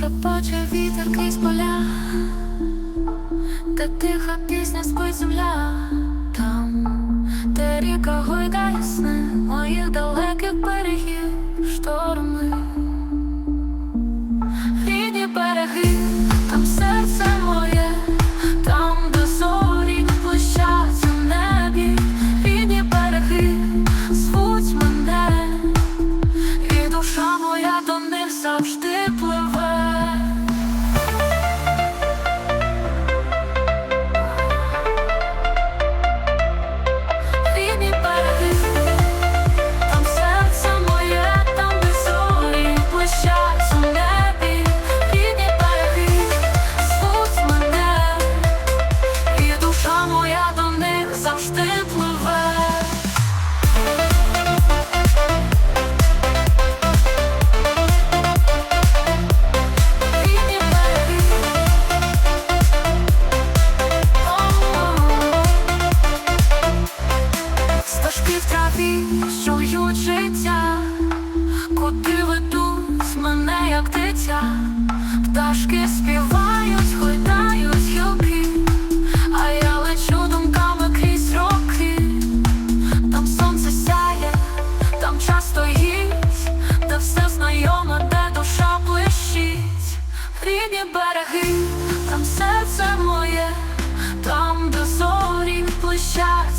шепоче вітер крізь поля, та тиха пісня спить земля. Там, де ріка гойда Чую життя, куди ведуть мене, як дитя, пташки співають, хойдають гілки, а я лечу думками крізь роки, там сонце сяє, там час стоїть, де все знайоме, де душа блищить, рідні береги, там серце моє, там до зорі плещать.